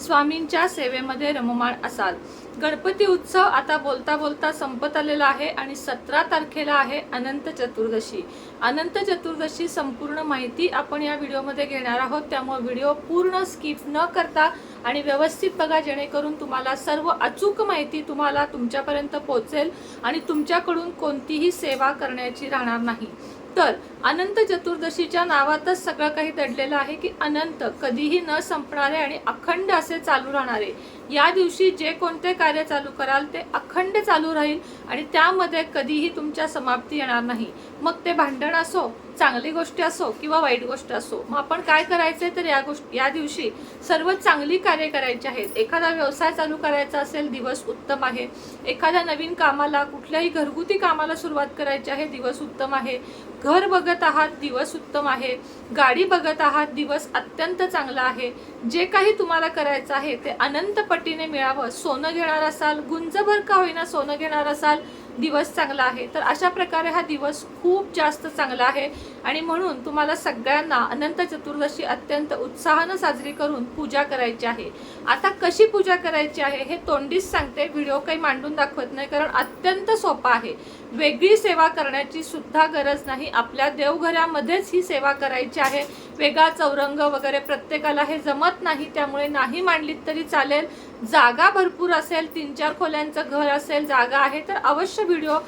स्वामींच्या सेवेमध्ये रममाण असाल. गणपती उत्सव आता बोलता बोलता संपत आलेला आहे आणि सतरा तारखेला आहे अनंत चतुर्दशी. अनंत चतुर्दशी संपूर्ण माहिती आपण या व्हिडिओमध्ये घेणार आहोत. त्यामुळे व्हिडिओ पूर्ण स्किप न करता आणि व्यवस्थित बघा जेणेकरून तुम्हाला सर्व अचूक माहिती तुम्हाला तुमच्यापर्यंत पोहोचेल आणि तुमच्याकडून कोणतीही सेवा करण्याची राहणार नाही. तर अनंत चतुर्दशीच्या नावातच सगळं काही दडलेलं आहे की अनंत कधीही न संपणारे आणि अखंड असे चालू राहणारे. या दिवशी जे कोणते कार्य चालू कराल ते अखंड चालू राहील आणि त्यामध्ये कधीही तुमच्या समाप्ती येणार नाही. मग ते भांडण असो चांगली गोष्ट असो किंवा वाईट गोष्ट असो मग आपण काय करायचं आहे तर या गोष्ट या दिवशी सर्व चांगली कार्य करायची आहेत. एखादा व्यवसाय चालू करायचा असेल दिवस उत्तम आहे. एखाद्या नवीन कामाला कुठल्याही घरगुती कामाला सुरुवात करायची आहे दिवस उत्तम आहे. घर बघत आहात दिवस उत्तम आहे. गाडी बघत आहात दिवस अत्यंत चांगला आहे. जे काही तुम्हाला करायचं आहे ते अनंत पटीने मिळावं. सोनं घेणार असाल गुंजभर का होईना सोनं घेणार असाल दिवस चांगला आहे. तर अशा प्रकारे हा दिवस खूप जास्त चांगला आहे. आणि म्हणून तुम्हाला सगळ्यांना अनंत चतुर्दशी अत्यंत उत्साहानं साजरी करून पूजा करायची आहे. आता कशी पूजा करायची आहे हे तोंडीच सांगते. व्हिडिओ काही मांडून दाखवत नाही कारण अत्यंत सोपा आहे. वेगळी सेवा करण्याची सुद्धा गरज नाही. आपल्या देवघरामध्येच ही सेवा करायची आहे. वेगळा चौरंग वगैरे प्रत्येकाला हे जमत नाही त्यामुळे नाही मांडलीत तरी चालेल. जागा भरपूर असेल तीन चार खोल्यांचं घर असेल जागा आहे तर अवश्य व्हिडिओ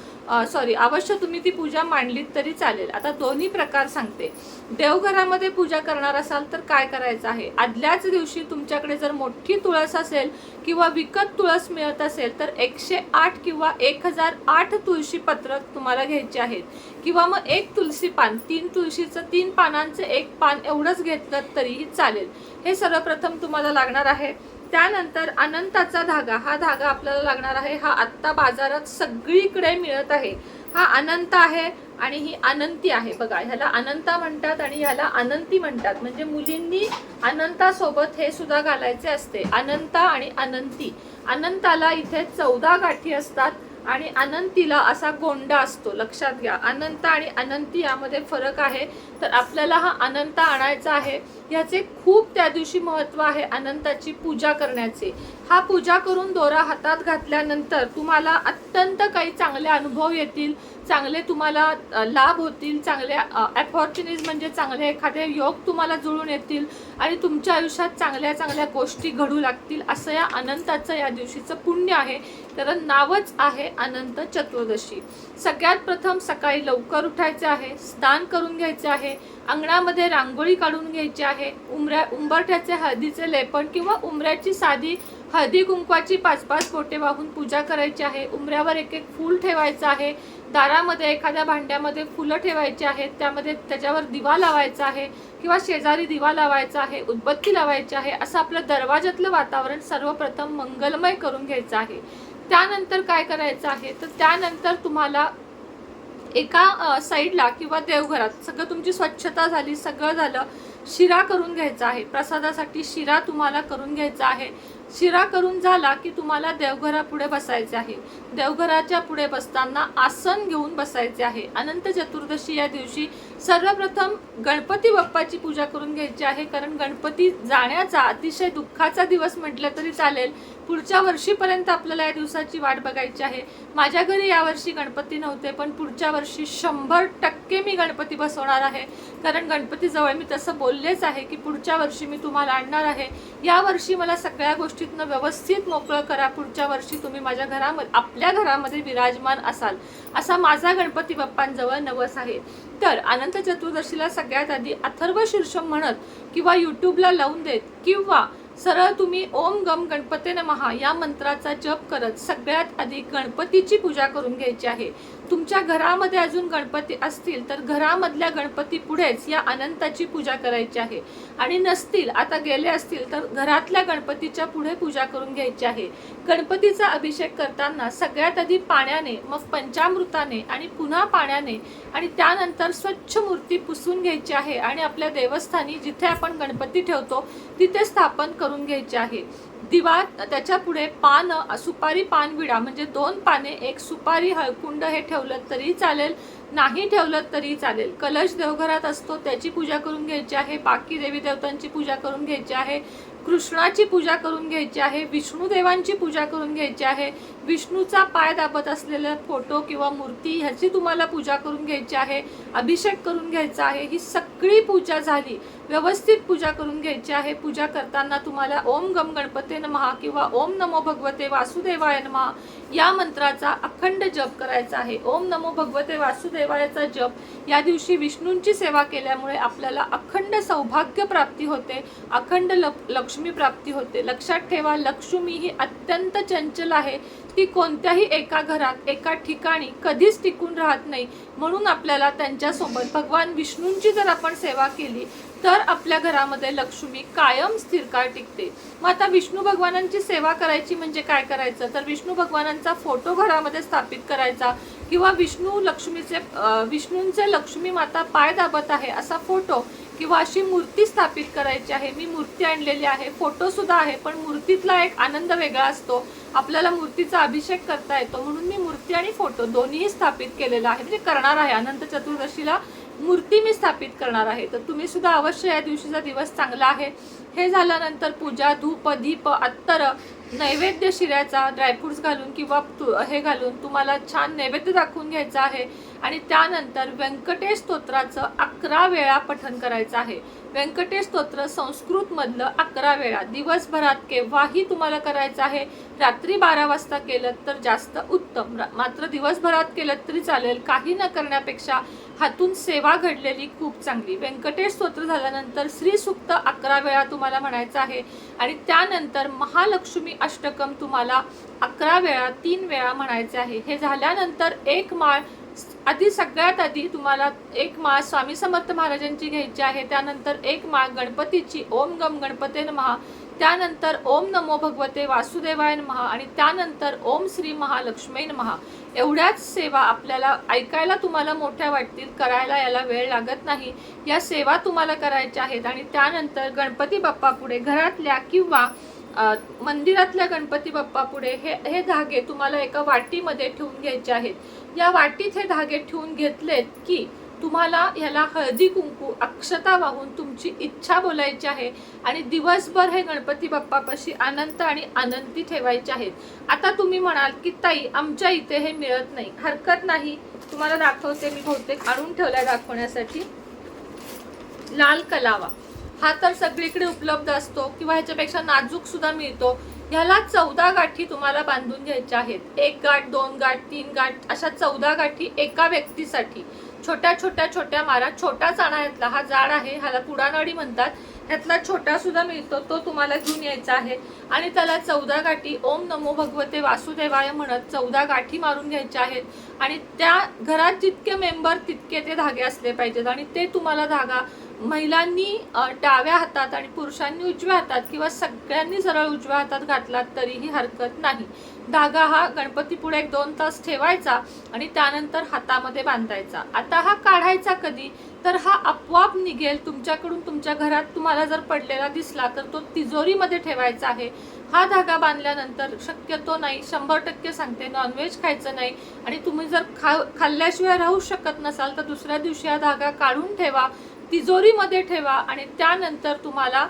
सॉरी अवश्य तुम्ही ती पूजा मांडलीत तरी चालेल. आता दोन्ही प्रकार सांगते. देवघरामध्ये पूजा करणार असाल तर काय करायचं आहे? आदल्याच दिवशी तुमच्याकडे जर मोठी तुळस असेल किंवा विकत तुळस मिळत असेल तर एकशे आठ किंवा एक हजार आठ तुळशी पत्र तुम्हाला घ्यायचे आहेत. किंवा मग एक तुलसी पान तीन तुळशीचं तीन पानांचं एक पान एवढंच घेतलं तरीही चालेल. हे सर्वप्रथम तुम्हाला लागणार आहे. त्यानंतर अनंताचा धागा. हा धागा आपल्याला लागणार आहे. हा आत्ता बाजारात सगळीकडे मिळत आहे. हा अनंत आहे आणि ही अनंती आहे. बघा ह्याला अनंता म्हणतात आणि ह्याला अनंती म्हणतात. म्हणजे मुलींनी अनंतासोबत हे सुद्धा घालायचे असते. अनंता आणि अनंती. अनंताला इथे चौदा गाठी असतात आणि अनंतीला असा गोंडा असतो. लक्षात घ्या. अनंत आणि अनंती यामध्ये फरक आहे. तर आपल्याला हा अनंत आणायचा आहे. ह्याचे खूप त्या दिवशी महत्त्व आहे अनंताची पूजा करण्याचे. हा पूजा करून दोरा हातात घातल्यानंतर तुम्हाला अत्यंत काही चांगले अनुभव येतील चांगले तुम्हाला लाभ होतील चांगले अपॉर्च्युनिटीज म्हणजे चांगले एखादे योग तुम्हाला जुळून येतील आणि तुमच्या आयुष्यात चांगल्या चांगल्या गोष्टी घडू लागतील असं या अनंताचं या दिवशीचं पुण्य आहे. कारण नावच आहे अनंत चतुर्दशी. सगळ्यात प्रथम सकाळी लवकर उठायचे आहे स्नान करून घ्यायचे आहे अंगणामध्ये रांगोळी काढून घ्यायची आहे. उमऱ्या उंबरठ्याचे हळदीचे लेपण किंवा उमऱ्याची साधी हळदी कुंकवाची पाच पाच पोटे वाहून पूजा करायची आहे. उमऱ्यावर एक एक फूल ठेवायचं आहे. दारामध्ये एखाद्या भांड्यामध्ये फुलं ठेवायची आहेत. त्यामध्ये त्याच्यावर दिवा लावायचा आहे किंवा शेजारी दिवा लावायचा आहे उदबत्ती लावायची आहे. असं आपलं दरवाजातलं वातावरण सर्वप्रथम मंगलमय करून घ्यायचं आहे. त्यानंतर काय करायचं आहे? तर त्यानंतर तुम्हाला एका साईडला किंवा देवघरात सगळं तुमची स्वच्छता झाली सगळं झालं शिरा करून घ्यायचा आहे. प्रसादासाठी शिरा तुम्हाला करून घ्यायचा आहे. शिरा करून झाला की तुम्हाला देवघरापुढे बसायचे आहे. देवघराच्या पुढे बसताना आसन घेऊन बसायचे आहे. अनंत चतुर्दशी या दिवशी सर्वप्रथम गणपती बाप्पाची पूजा करून घ्यायची आहे कारण गणपती जाण्याचा अतिशय दुःखाचा दिवस म्हटलं तरी चालेल. पुढच्या वर्षीपर्यंत आपल्याला या दिवसाची वाट बघायची आहे. माझ्या घरी यावर्षी गणपती नव्हते पण पुढच्या वर्षी शंभर टक्के मी गणपती बसवणार आहे. कारण गणपतीजवळ मी तसं बोललेच आहे की पुढच्या वर्षी मी तुम्हाला आणणार आहे. या वर्षी मला सगळ्या गोष्टीतनं व्यवस्थित मोकळं करा. पुढच्या वर्षी तुम्ही माझ्या घरामध्ये आपल्या घरामध्ये विराजमान असाल. असा माझा गणपती बाप्पांजवळ नवस आहे. तर अनंत चतुर्दशीला सगळ्यात आधी अथर्व शीर्षम म्हणत किंवा यूट्यूबला लावून देत किंवा सरळ तुम्ही ओम गम गणपते नमहा या मंत्राचा जप करत सगळ्यात आधी गणपतीची पूजा करून घ्यायची आहे. तुमच्या घरामध्ये अजून गणपती असतील तर घरामधल्या गणपती पुढेच या अनंताची पूजा करायची आहे. आणि नसतील आता गेले असतील तर घरातल्या गणपतीच्या पुढे पूजा करून घ्यायची आहे. गणपतीचा अभिषेक करताना सगळ्यात आधी पाण्याने मग पंचामृताने आणि पुन्हा पाण्याने आणि त्यानंतर स्वच्छ मूर्ती पुसून घ्यायची आहे आणि आपल्या देवस्थानी जिथे आपण गणपती ठेवतो तिथे स्थापन करून घ्यायचे आहे. दिवा त्याच्या पुढे पान सुपारी पानविडा म्हणजे दोन पाने एक सुपारी हळकुंड हे ठेवलं तरी चालेल नाही ठेवलं तरी चालेल. कलश देवघरात असतो त्याची पूजा करून घ्यायची आहे बाकी देवी देवतांची पूजा करून घ्यायची आहे. कृष्णाची पूजा करून घ्यायची आहे विष्णू देवांची पूजा करून घ्यायची आहे विष्णूचा पाय दाबत असलेला फोटो किंवा मूर्ती ह्याची तुम्हाला पूजा करून घ्यायची आहे अभिषेक करून घ्यायचा आहे ही सगळी पूजा झाली व्यवस्थित पूजा करून घ्यायची आहे पूजा करताना तुम्हाला ओम गम गणपते नमहा किंवा ओम नमो भगवते वासुदेवाय नमहा या मंत्राचा अखंड जप करायचा आहे. ओम नमो भगवते वासुदेवायाचा जप. या दिवशी विष्णूंची सेवा केल्यामुळे आपल्याला अखंड सौभाग्य प्राप्ती होते. अखंड लक- लक्ष्मी प्राप्ती होते. लक्षात ठेवा लक्ष्मी ही अत्यंत चंचल आहे. ती कोणत्याही एका घरात एका ठिकाणी कधीच टिकून राहत नाही. म्हणून आपल्याला त्यांच्यासोबत भगवान विष्णूंची जर आपण सेवा केली तर आपल्या घरामध्ये लक्ष्मी कायम स्थिरकाळ टिकते. मग आता विष्णू भगवानांची सेवा करायची म्हणजे काय करायचं? तर विष्णू भगवानांचा फोटो घरामध्ये स्थापित करायचा किंवा विष्णू लक्ष्मीचे विष्णूंचे लक्ष्मी माता पाय दाबत आहे असा फोटो किंवा अशी मूर्ती स्थापित करायची आहे. मी मूर्ती आणलेली आहे फोटोसुद्धा आहे पण मूर्तीतला एक आनंद वेगळा असतो. आपल्याला मूर्तीचा अभिषेक करता येतो. म्हणून मी मूर्ती आणि फोटो दोन्हीही स्थापित केलेला आहे. म्हणजे करणार आहे. अनंत चतुर्दशीला मूर्ती मी स्थापित करणार आहे. तर तुम्ही सुद्धा अवश्य या दिवशीचा दिवस चांगला आहे. हे झाल्यानंतर पूजा धूप दीप अत्तर नैवेद्य शिऱ्याचा ड्रायफ्रुट्स घालून किंवा तु- हे घालून तुम्हाला छान नैवेद्य दाखवून घ्यायचा आहे. आणि त्यानंतर व्यंकटेश स्तोत्राचं अकरा वेळा पठन करायचं आहे. व्यंकटेश स्तोत्र संस्कृतमधलं अकरा वेळा. दिवसभरात केव्हाही तुम्हाला करायचं आहे रात्री बारा वाजता केलं तर जास्त उत्तम. मात्र दिवसभरात केलं तरी चालेल. काही न करण्यापेक्षा हातून सेवा घडलेली खूप चांगली. व्यंकटेश स्तोत्र झाल्यानंतर श्री सुक्त अकरा वेळा तुम्हाला म्हणायचं आहे आणि त्यानंतर महालक्ष्मी अष्टकम तुम्हाला अकरा वेळा तीन वेळा म्हणायचे आहे. हे झाल्यानंतर एक माळ आधी सगळ्यात आधी तुम्हाला एक माळ स्वामी समर्थ महाराजांची घ्यायची आहे त्यानंतर एक माळ गणपतीची ओम गम गणपते महा त्यानंतर ओम नमो भगवते वासुदेवाय महा आणि त्यानंतर ओम श्री महालक्ष्मी महा एवढ्याच सेवा आपल्याला ऐकायला तुम्हाला मोठ्या वाटतील करायला याला वेळ लागत नाही. या सेवा तुम्हाला करायच्या आहेत आणि त्यानंतर गणपती बाप्पा पुढे घरातल्या किंवा मंदिरातल्या गणपती बाप्पा पुढे हे हे धागे तुम्हाला एका वाटीमध्ये ठेवून घ्यायचे आहेत. या वाटीत हे धागे ठेवून घेतलेत की तुम्हाला ह्याला हळदी कुंकू अक्षता वाहून तुमची इच्छा बोलायची आहे आणि दिवसभर हे गणपती बाप्पापाशी आनंद आणि आनंदी ठेवायचे आहेत. आता तुम्ही म्हणाल की ताई आमच्या इथे हे मिळत नाही. हरकत नाही. तुम्हाला दाखवते मी बहुतेक आणून ठेवल्या दाखवण्यासाठी. लाल कलावा. हा तर सगळीकडे उपलब्ध असतो किंवा ह्याच्यापेक्षा नाजूक सुद्धा मिळतो. ह्याला चौदा गाठी तुम्हाला बांधून घ्यायच्या आहेत. एक गाठ दोन गाठ तीन गाठ अशा चौदा गाठी एका व्यक्तीसाठी. छोट्या छोट्या छोट्या मारा छोटा चाणा ह्यातला हा जाड आहे ह्याला पुडानडी म्हणतात. ह्यातला छोटा सुद्धा मिळतो तो तुम्हाला घेऊन यायचा आहे. आणि त्याला चौदा गाठी ओम नमो भगवते वासुदेवाय म्हणत चौदा गाठी मारून घ्यायच्या आहेत. आणि त्या घरात जितके मेंबर तितके ते धागे असले पाहिजेत. आणि ते तुम्हाला धागा महिलांनी डाव्या हातात आणि पुरुषांनी उजव्या हातात किंवा सगळ्यांनी सरळ उजव्या हातात घातलात तरीही हरकत नाही. धागा हा गणपती पुढे एक दोन तास ठेवायचा आणि त्यानंतर हातामध्ये बांधायचा. आता हा काढायचा कधी? तर हा आपोआप निघेल. तुमच्याकडून तुमच्या घरात तुम्हाला जर पडलेला दिसला तर तो तिजोरीमध्ये ठेवायचा आहे. हा धागा बांधल्यानंतर शक्यतो नाही शंभर टक्के सांगते नॉनव्हेज खायचं नाही आणि तुम्ही जर खा खाल्ल्याशिवाय राहू शकत नसाल तर दुसऱ्या दिवशी हा धागा काढून ठेवा. तिजोरीमध्ये ठेवा आणि त्यानंतर तुम्हाला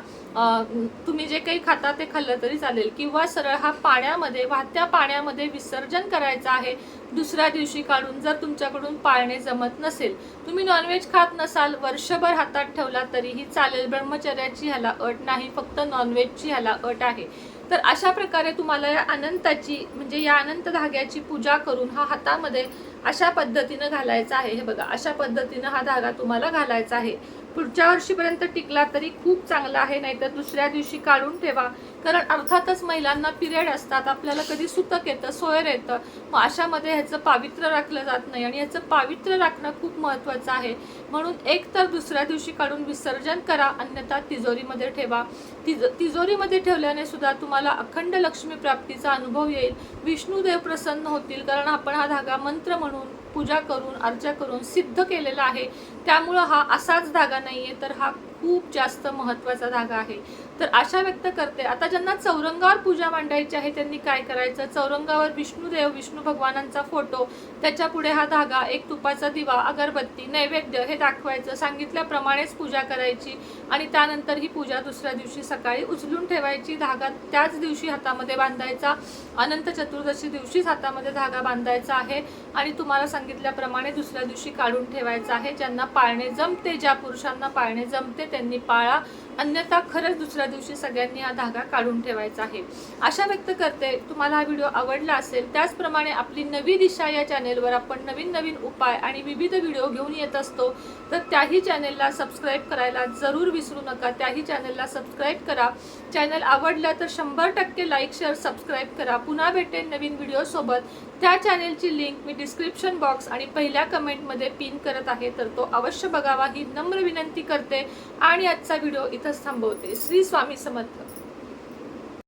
तुम्ही जे काही खाता ते खाल्लं तरी चालेल. किंवा सरळ हा पाण्यामध्ये वाहत्या पाण्यामध्ये विसर्जन करायचं आहे दुसऱ्या दिवशी काढून जर तुमच्याकडून पाळणे जमत नसेल. तुम्ही नॉनव्हेज खात नसाल वर्षभर हातात ठेवला तरीही चालेल. ब्रह्मचर्याची ह्याला अट नाही फक्त नॉनव्हेजची ह्याला अट आहे. तर अशा प्रकारे तुम्हाला या अनंताची म्हणजे या अनंत धाग्याची पूजा करून हा हातामध्ये अशा पद्धतीनं घालायचा आहे. हे बघा अशा पद्धतीनं हा धागा तुम्हाला घालायचा आहे. पुढच्या वर्षीपर्यंत टिकला तरी खूप चांगला आहे नाहीतर दुसऱ्या दिवशी काढून ठेवा. कारण अर्थातच महिलांना पिरियड असतात आपल्याला कधी सुतक येतं सोयर येतं मग अशामध्ये ह्याचं पावित्र्य राखलं जात नाही आणि ह्याचं पावित्र्य राखणं खूप महत्त्वाचं आहे. म्हणून एक तर दुसऱ्या दिवशी काढून विसर्जन करा अन्यथा तिजोरीमध्ये ठेवा. तिज तिजोरीमध्ये ठेवल्याने सुद्धा तुम्हाला अखंड लक्ष्मी प्राप्तीचा अनुभव येईल. विष्णुदेव प्रसन्न होतील कारण आपण हा धागा मंत्र म्हणून पूजा करून अर्चा करून सिद्ध केलेला आहे. त्यामुळं हा असाच धागा नाहीये तर हा खूप जास्त महत्त्वाचा धागा आहे. तर आशा व्यक्त करते. आता ज्यांना चौरंगावर पूजा मांडायची आहे त्यांनी काय करायचं? चौरंगावर विष्णुदेव विष्णू भगवानांचा फोटो त्याच्या पुढे हा धागा एक तुपाचा दिवा अगरबत्ती नैवेद्य हे दाखवायचं. सांगितल्याप्रमाणेच पूजा करायची आणि त्यानंतर ही पूजा दुसऱ्या दिवशी सकाळी उचलून ठेवायची. धागा त्याच दिवशी हातामध्ये बांधायचा. अनंत चतुर्दशी दिवशीच हातामध्ये धागा बांधायचा आहे आणि तुम्हाला सांगितल्याप्रमाणे दुसऱ्या दिवशी काढून ठेवायचा आहे. ज्यांना पाळणे जमते ज्या पुरुषांना पाळणे जमते त्यांनी पाळा. अन्यथा खरंच दुसऱ्या दिवशी सगळ्यांनी हा धागा काढून ठेवायचा आहे. आशा व्यक्त करते तुम्हाला हा व्हिडिओ आवडला असेल त्याचप्रमाणे आपली नवी दिशा या चॅनेलवर आपण नवीन नवीन उपाय आणि विविध व्हिडिओ घेऊन येत असतो तर त्याही चॅनेलला सबस्क्राईब करायला जरूर विसरू नका. त्याही चॅनेलला सबस्क्राईब करा. चॅनल आवडलं तर शंभर टक्के लाईक शेअर सबस्क्राईब करा. पुन्हा भेटेन नवीन व्हिडिओसोबत त्या चॅनेलची लिंक मी डिस्क्रिप्शन बॉक्स आणि पहिल्या कमेंटमध्ये पिन करत आहे तर तो अवश्य बघावा. ही नम्र विनंती करते. आणि आजचा व्हिडिओ इथंच थांबवते श्री स्वामी समर्थ.